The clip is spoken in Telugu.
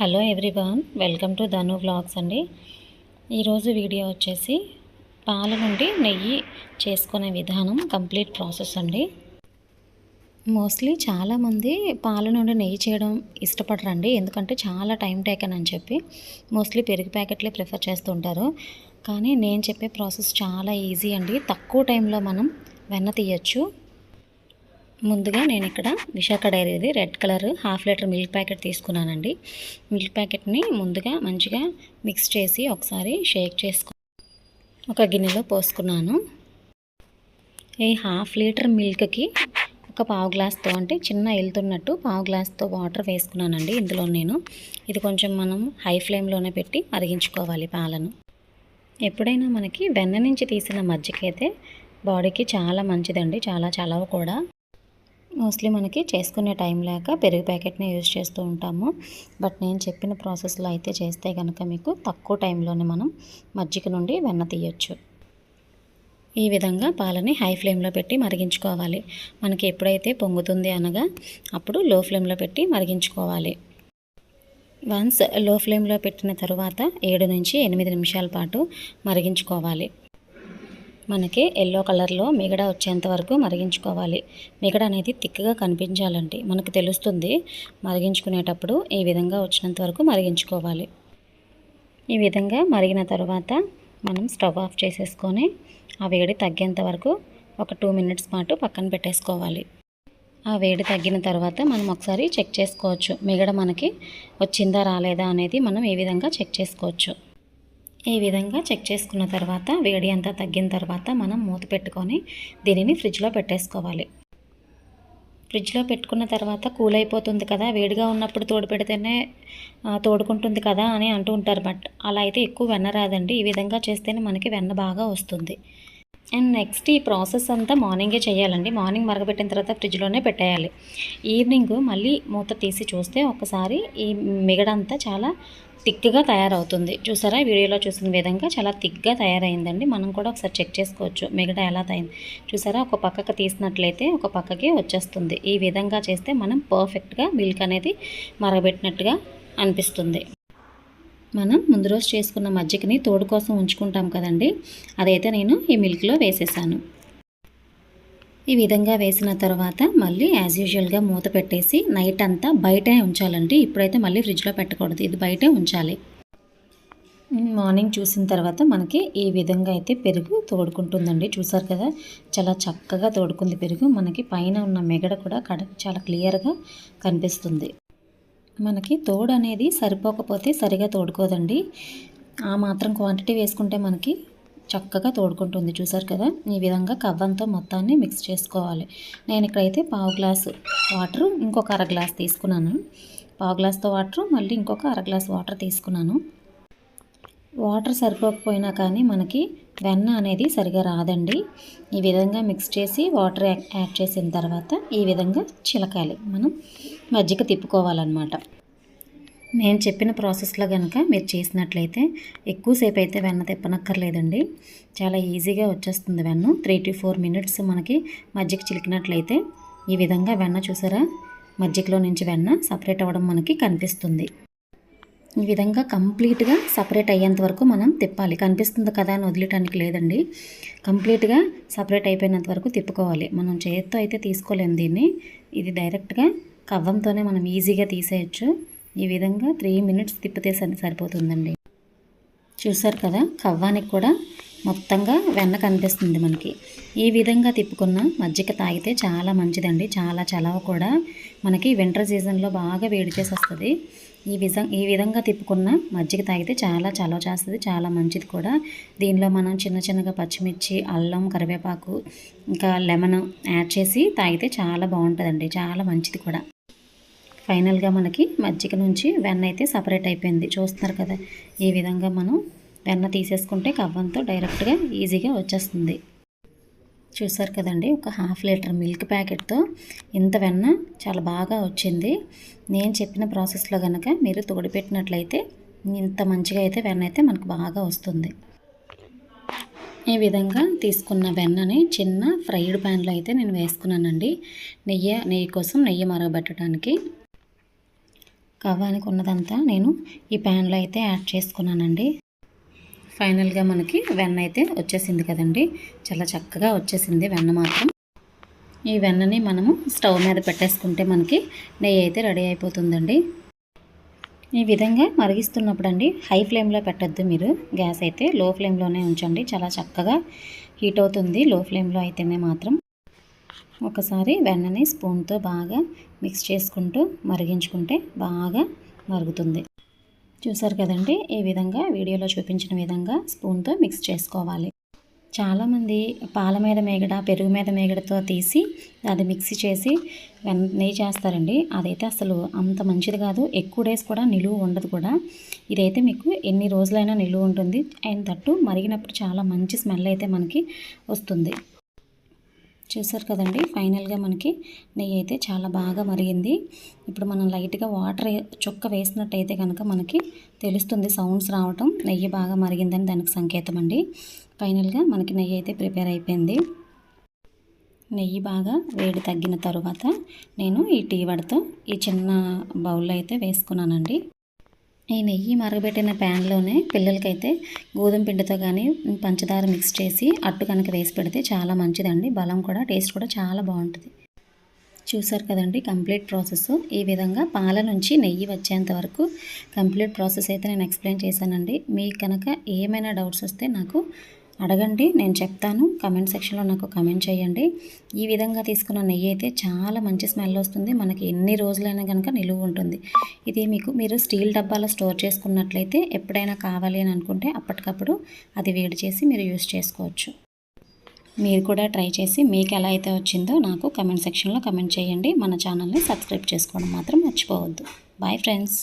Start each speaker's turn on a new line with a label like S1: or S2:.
S1: Hello everyone welcome to Dhanu vlogs అండి. ఈరోజు వీడియో వచ్చేసి పాల నుండి నెయ్యి చేసుకునే విధానం కంప్లీట్ ప్రాసెస్ అండి. మోస్ట్లీ చాలామంది పాల నుండి నెయ్యి చేయడం ఇష్టపడరండి. ఎందుకంటే చాలా టైం టేకన్ అని చెప్పి మోస్ట్లీ పెరుగు ప్యాకెట్లే ప్రిఫర్ చేస్తుంటారు. కానీ నేను చెప్పే ప్రాసెస్ చాలా ఈజీ అండి. తక్కువ టైంలో మనం వెన్న తీయచ్చు. ముందుగా నేను ఇక్కడ Visakha డైరీది red colour half litre milk packet తీసుకున్నానండి. మిల్క్ ప్యాకెట్ని ముందుగా మంచిగా మిక్స్ చేసి ఒకసారి షేక్ చేసుకు ఒక గిన్నెలో పోసుకున్నాను. ఈ హాఫ్ లీటర్ మిల్క్కి ఒక పావు గ్లాస్తో అంటే చిన్న వెళ్తున్నట్టు పావు గ్లాస్తో వాటర్ వేసుకున్నానండి ఇందులో నేను. ఇది కొంచెం మనం హై ఫ్లేమ్లోనే పెట్టి మరిగించుకోవాలి పాలను. ఎప్పుడైనా మనకి వెన్న నుంచి తీసిన మజ్జిగ అయితే బాడీకి చాలా మంచిదండి చాలా చలవ కూడా. మోస్ట్లీ మనకి చేసుకునే టైం లేక పెరుగు ప్యాకెట్ని యూజ్ చేస్తూ ఉంటాము. బట్ నేను చెప్పిన ప్రాసెస్లో అయితే చేస్తే కనుక మీకు తక్కువ టైంలోనే మనం మజ్జిగ నుండి వెన్న తీయచ్చు. ఈ విధంగా పాలని హై ఫ్లేమ్లో పెట్టి మరిగించుకోవాలి. మనకి ఎప్పుడైతే పొంగుతుంది అనగా అప్పుడు లో ఫ్లేమ్లో పెట్టి మరిగించుకోవాలి. వన్స్లో ఫ్లేమ్లో పెట్టిన తరువాత ఏడు నుంచి ఎనిమిది నిమిషాల పాటు మరిగించుకోవాలి. మనకి ఎల్లో కలర్లో మిగడ వచ్చేంత వరకు మరిగించుకోవాలి. మిగడ అనేది థిక్గా కనిపించాలండి మనకు తెలుస్తుంది మరిగించుకునేటప్పుడు ఈ విధంగా వచ్చినంత వరకు మరిగించుకోవాలి. ఈ విధంగా మరిగిన తర్వాత మనం స్టవ్ ఆఫ్ చేసేసుకొని ఆ వేడి తగ్గేంత వరకు ఒక టూ మినిట్స్ పాటు పక్కన పెట్టేసుకోవాలి. ఆ వేడి తగ్గిన తర్వాత మనం ఒకసారి చెక్ చేసుకోవచ్చు మిగడ మనకి వచ్చిందా రాలేదా అనేది మనం ఈ విధంగా చెక్ చేసుకోవచ్చు. ఈ విధంగా చెక్ చేసుకున్న తర్వాత వేడి అంతా తగ్గిన తర్వాత మనం మూత పెట్టుకొని దీనిని ఫ్రిడ్జ్లో పెట్టేసుకోవాలి. ఫ్రిడ్జ్లో పెట్టుకున్న తర్వాత కూల్ అయిపోతుంది కదా వేడిగా ఉన్నప్పుడు తోడు పెడితేనే తోడుకుంటుంది కదా అని అంటూ ఉంటారు. బట్ అలా అయితే ఎక్కువ వెన్న రాదండి. ఈ విధంగా చేస్తేనే మనకి వెన్న బాగా వస్తుంది. అండ్ నెక్స్ట్ ఈ ప్రాసెస్ అంతా మార్నింగే చేయాలండి. మార్నింగ్ మరగబెట్టిన తర్వాత ఫ్రిడ్జ్లోనే పెట్టేయాలి. ఈవినింగ్ మళ్ళీ మూత తీసి చూస్తే ఒకసారి ఈ మిగడంతా చాలా థిక్గా తయారవుతుంది. చూసారా? వీడియోలో చూసిన విధంగా చాలా థిక్గా తయారైందండి. మనం కూడా ఒకసారి చెక్ చేసుకోవచ్చు మిగడ ఎలా తయారు చూసారా? ఒక పక్కకి తీసినట్లయితే ఒక పక్కకి వచ్చేస్తుంది. ఈ విధంగా చేస్తే మనం పర్ఫెక్ట్గా మిల్క్ అనేది మరగబెట్టినట్టుగా అనిపిస్తుంది. మనం ముందు రోజు చేసుకున్న మజ్జిగని తోడు కోసం ఉంచుకుంటాం కదండి. అదైతే నేను ఈ మిల్క్లో వేసేసాను. ఈ విధంగా వేసిన తర్వాత మళ్ళీ యాజ్ యూజువల్గా మూత పెట్టేసి నైట్ అంతా బయటే ఉంచాలండి. ఇప్పుడైతే మళ్ళీ ఫ్రిడ్జ్లో పెట్టకూడదు. ఇది బయటే ఉంచాలి. మార్నింగ్ చూసిన తర్వాత మనకి ఈ విధంగా అయితే పెరుగు తోడుకుంటుందండి. చూసారు కదా? చాలా చక్కగా తోడుకుంది పెరుగు. మనకి పైన ఉన్న మెగడ కూడా కడ చాలా క్లియర్గా కనిపిస్తుంది. మనకి తోడు అనేది సరిపోకపోతే సరిగా తోడుకోదండి. ఆ మాత్రం క్వాంటిటీ వేసుకుంటే మనకి చక్కగా తోడుకుంటుంది. చూసారు కదా? ఈ విధంగా కవ్వంతో మొత్తాన్ని మిక్స్ చేసుకోవాలి. నేను ఇక్కడైతే పావు గ్లాసు వాటర్ ఇంకొక అర గ్లాస్ తీసుకున్నాను. పావు గ్లాస్తో వాటర్ మళ్ళీ ఇంకొక అర గ్లాస్ వాటర్ తీసుకున్నాను. వాటర్ సరిపోకపోయినా కానీ మనకి వెన్న అనేది సరిగా రాదండి. ఈ విధంగా మిక్స్ చేసి వాటర్ యాడ్ చేసిన తర్వాత ఈ విధంగా చిలకాలి మనం మజ్జిగ తిప్పుకోవాలన్నమాట. నేను చెప్పిన ప్రాసెస్లో కనుక మీరు చేసినట్లయితే ఎక్కువసేపు అయితే వెన్న తిప్పనక్కర్లేదండి. చాలా ఈజీగా వచ్చేస్తుంది వెన్న. త్రీ టు ఫోర్ మినిట్స్ మనకి మజ్జిగ చిలికినట్లయితే ఈ విధంగా వెన్న చూసారా? మజ్జిగలో నుంచి వెన్న సపరేట్ అవ్వడం మనకి కనిపిస్తుంది. ఈ విధంగా కంప్లీట్గా సపరేట్ అయ్యేంత వరకు మనం తిప్పాలి. కనిపిస్తుంది కదా అని వదిలేటానికి లేదండి. కంప్లీట్గా సపరేట్ అయిపోయినంత వరకు తిప్పుకోవాలి. మనం చేతితో అయితే తీసుకోలేము దీన్ని. ఇది డైరెక్ట్గా కవ్వంతోనే మనం ఈజీగా తీసేయచ్చు. ఈ విధంగా త్రీ మినిట్స్ తిప్పితే సరిపోతుందండి. చూసారు కదా కవ్వానికి కూడా మొత్తంగా వెన్న కనిపిస్తుంది మనకి. ఈ విధంగా తిప్పుకున్న మజ్జిగ తాగితే చాలా మంచిదండి. చాలా చలవ కూడా మనకి వింటర్ సీజన్లో బాగా వేడి చేసి వస్తుంది ఈ విధం ఈ విధంగా తిప్పుకున్న మజ్జిగ తాగితే చాలా చలవ చేస్తుంది చాలా మంచిది కూడా. దీనిలో మనం చిన్న చిన్నగా పచ్చిమిర్చి అల్లం కరివేపాకు ఇంకా లెమన్ యాడ్ చేసి తాగితే చాలా బాగుంటుందండి చాలా మంచిది కూడా. ఫైనల్గా మనకి మజ్జిగ నుంచి వెన్న అయితే సపరేట్ అయిపోయింది. చూస్తున్నారు కదా ఈ విధంగా మనం వెన్న తీసేసుకుంటే కవ్వంతో డైరెక్ట్గా ఈజీగా వచ్చేస్తుంది. చూసారు కదండి ఒక హాఫ్ లీటర్ మిల్క్ ప్యాకెట్తో ఇంత వెన్న చాలా బాగా వచ్చింది. నేను చెప్పిన ప్రాసెస్లో కనుక మీరు తోడిపెట్టినట్లయితే ఇంత మంచిగా అయితే వెన్న అయితే మనకు బాగా వస్తుంది. ఈ విధంగా తీసుకున్న వెన్నని చిన్న ఫ్రైడ్ ప్యాన్లో అయితే నేను వేసుకున్నానండి. నెయ్యి నెయ్యి కోసం నెయ్యి మరగబెట్టడానికి. కవ్వానికి ఉన్నదంతా నేను ఈ ప్యాన్లో అయితే యాడ్ చేసుకున్నానండి. ఫైనల్గా మనకి వెన్న అయితే వచ్చేసింది కదండి. చాలా చక్కగా వచ్చేసింది వెన్న మాత్రం. ఈ వెన్నని మనము స్టవ్ మీద పెట్టేసుకుంటే మనకి నెయ్యి అయితే రెడీ అయిపోతుందండి. ఈ విధంగా మరిగిస్తున్నప్పుడు అండి హై ఫ్లేమ్లో పెట్టద్దు మీరు. గ్యాస్ అయితే లో ఫ్లేమ్లోనే ఉంచండి. చాలా చక్కగా హీట్ అవుతుంది లో ఫ్లేమ్లో అయితేనే మాత్రం. ఒకసారి వెన్నని స్పూన్తో బాగా మిక్స్ చేసుకుంటూ మరిగించుకుంటే బాగా మరుగుతుంది. చూసారు కదండి ఈ విధంగా వీడియోలో చూపించిన విధంగా స్పూన్తో మిక్స్ చేసుకోవాలి. చాలామంది పాల మీద మేగడ పెరుగు మీద మేగడతో తీసి అది మిక్సీ చేసి నెయ్యి చేస్తారండి. అదైతే అసలు అంత మంచిది కాదు. ఎక్కువ డేస్ కూడా నిలువ ఉండదు కూడా. ఇదైతే మీకు ఎన్ని రోజులైనా నిలువ ఉంటుంది. అండ్ తట్టు మరిగినప్పుడు చాలా మంచి స్మెల్ అయితే మనకి వస్తుంది. చూసారు కదండి ఫైనల్గా మనకి నెయ్యి అయితే చాలా బాగా మరిగింది. ఇప్పుడు మనం లైట్గా వాటర్ చుక్క వేసినట్టయితే కనుక మనకి తెలుస్తుంది సౌండ్స్ రావటం నెయ్యి బాగా మరిగిందని దానికి సంకేతం అండి. ఫైనల్గా మనకి నెయ్యి అయితే ప్రిపేర్ అయిపోయింది. నెయ్యి బాగా వేడి తగ్గిన తర్వాత నేను ఈ టీ వడతో ఈ చిన్న బౌల్లో అయితే వేసుకున్నానండి. ఈ నెయ్యి మరగబెట్టిన ప్యాన్లోనే పిల్లలకైతే గోధుమ పిండితో కానీ పంచదార మిక్స్ చేసి అట్టు కనుక వేసి పెడితే చాలా మంచిదండి. బలం కూడా టేస్ట్ కూడా చాలా బాగుంటుంది. చూసారు కదండి కంప్లీట్ ప్రాసెస్. ఈ విధంగా పాల నుంచి నెయ్యి వచ్చేంత వరకు కంప్లీట్ ప్రాసెస్ అయితే నేను ఎక్స్ప్లెయిన్ చేశానండి. మీకు కనుక ఏమైనా డౌట్స్ వస్తే నాకు అడగండి నేను చెప్తాను. కమెంట్ సెక్షన్లో నాకు కమెంట్ చేయండి. ఈ విధంగా తీసుకున్న నెయ్యి అయితే చాలా మంచి స్మెల్ వస్తుంది. మనకి ఎన్ని రోజులైనా కనుక నిలువ ఉంటుంది. ఇది మీకు మీరు స్టీల్ డబ్బాలో స్టోర్ చేసుకున్నట్లయితే ఎప్పుడైనా కావాలి అని అనుకుంటే అప్పటికప్పుడు అది వేడి చేసి మీరు యూస్ చేసుకోవచ్చు. మీరు కూడా ట్రై చేసి మీకు ఎలా అయితే వచ్చిందో నాకు కమెంట్ సెక్షన్లో కమెంట్ చేయండి. మన ఛానల్ని సబ్స్క్రైబ్ చేసుకోవడం మాత్రం మర్చిపోవద్దు. Bye friends.